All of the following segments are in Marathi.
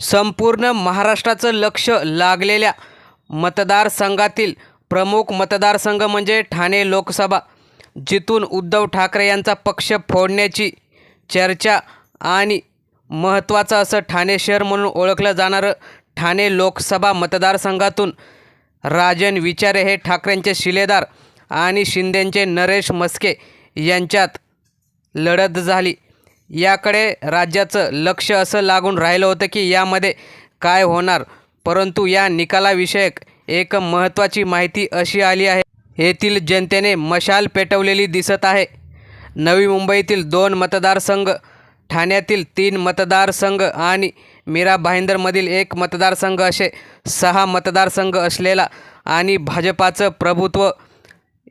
संपूर्ण महाराष्ट्राचं लक्ष लागलेल्या मतदारसंघातील प्रमुख मतदारसंघ म्हणजे ठाणे लोकसभा. जिथून उद्धव ठाकरे यांचा पक्ष फोडण्याची चर्चा आणि महत्त्वाचं असं ठाणे शहर म्हणून ओळखलं जाणारं ठाणे लोकसभा मतदारसंघातून राजन विचारे हे ठाकरेंचे शिलेदार आणि शिंदेंचे नरेश मस्के यांच्यात लढत झाली. याकडे राज्याचं लक्ष असं लागून राहिलं होतं की यामध्ये काय होणार. परंतु या निकालाविषयक एक महत्त्वाची माहिती अशी आली आहे. येथील जनतेने मशाल पेटवलेली दिसत आहे. नवी मुंबईतील दोन मतदारसंघ ठाण्यातील तीन मतदारसंघ आणि मीरा भाईंदरमधील एक मतदारसंघ असे सहा मतदारसंघ असलेला आणि भाजपाचं प्रभुत्व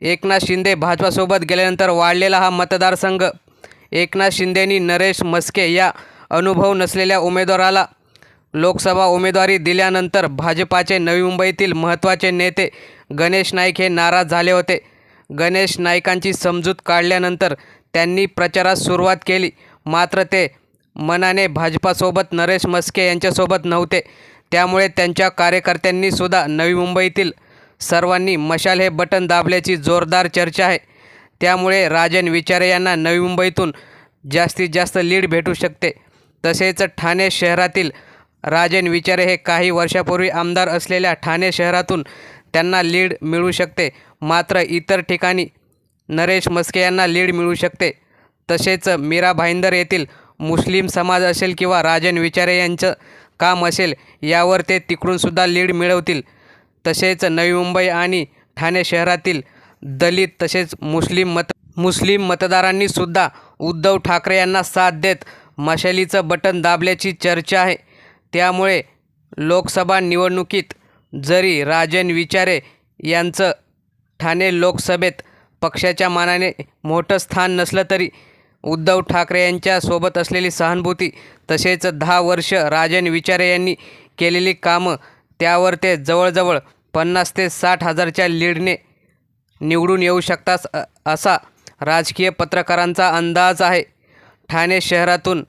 एकनाथ शिंदे भाजपासोबत गेल्यानंतर वाढलेला हा मतदारसंघ एकनाथ शिंदेनी नरेश मस्के या अनुभव नसलेल्या उमेदवाराला लोकसभा उमेदवारी दिल्यानंतर भाजपाचे नवी मुंबईतील महत्त्वाचे नेते गणेश नाईक हे नाराज झाले होते. गणेश नाईकांची समजूत काढल्यानंतर त्यांनी प्रचारास सुरुवात केली. मात्र ते मनाने भाजपासोबत नरेश मस्के यांच्यासोबत नव्हते. त्यामुळे त्यांच्या कार्यकर्त्यांनीसुद्धा नवी मुंबईतील सर्वांनी मशाल हे बटन दाबल्याची जोरदार चर्चा आहे. त्यामुळे राजन विचारे यांना नवी मुंबईतून जास्तीत जास्त लीड भेटू शकते. तसेच ठाणे शहरातील राजन विचारे हे काही वर्षापूर्वी आमदार असलेल्या ठाणे शहरातून त्यांना लीड मिळू शकते. मात्र इतर ठिकाणी नरेश मस्के यांना लीड मिळू शकते. तसेच मीरा भाईंदर येथील मुस्लिम समाज असेल किंवा राजन विचारे यांचं काम असेल यावर ते तिकडूनसुद्धा लीड मिळवतील. तसेच नवी मुंबई आणि ठाणे शहरातील दलित तसेच मुस्लिम मत मुस्लिम मतदारांनी सुद्धा उद्धव ठाकरे यांना साथ देत मशालीचं बटन दाबल्याची चर्चा आहे. त्यामुळे लोकसभा निवडणुकीत जरी राजन विचारे यांचं ठाणे लोकसभेत पक्षाच्या मानाने मोठं स्थान नसलं तरी उद्धव ठाकरे यांच्या सोबत असलेली सहानुभूती तसेच दहा वर्ष राजन विचारे यांनी केलेली कामं त्यावर ते जवळजवळ पन्नास ते साठ हजारच्या लीडने निवडून येऊ शकतात असा राजकीय पत्रकारांचा अंदाज आहे. ठाणे शहरातून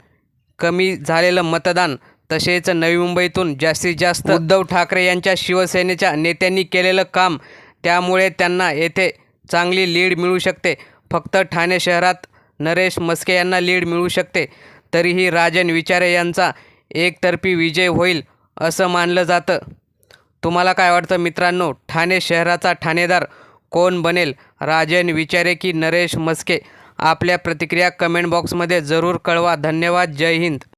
कमी झालेलं मतदान तसेच नवी मुंबईतून जास्तीत जास्त उद्धव ठाकरे यांच्या शिवसेनेच्या नेत्यांनी केलेलं काम त्यामुळे त्यांना येथे चांगली लीड मिळू शकते. फक्त ठाणे शहरात नरेश मस्के यांना लीड मिळू शकते तरीही राजन विचारे यांचा एकतर्फी विजय होईल असं मानलं जातं. तुम्हाला काय वाटतं मित्रांनो? ठाणे शहराचा ठाणेदार कोण बनेल? राजन विचारे की नरेश मस्के आपल्या प्रतिक्रिया कमेंट बॉक्समध्ये जरूर कळवा. धन्यवाद. जय हिंद.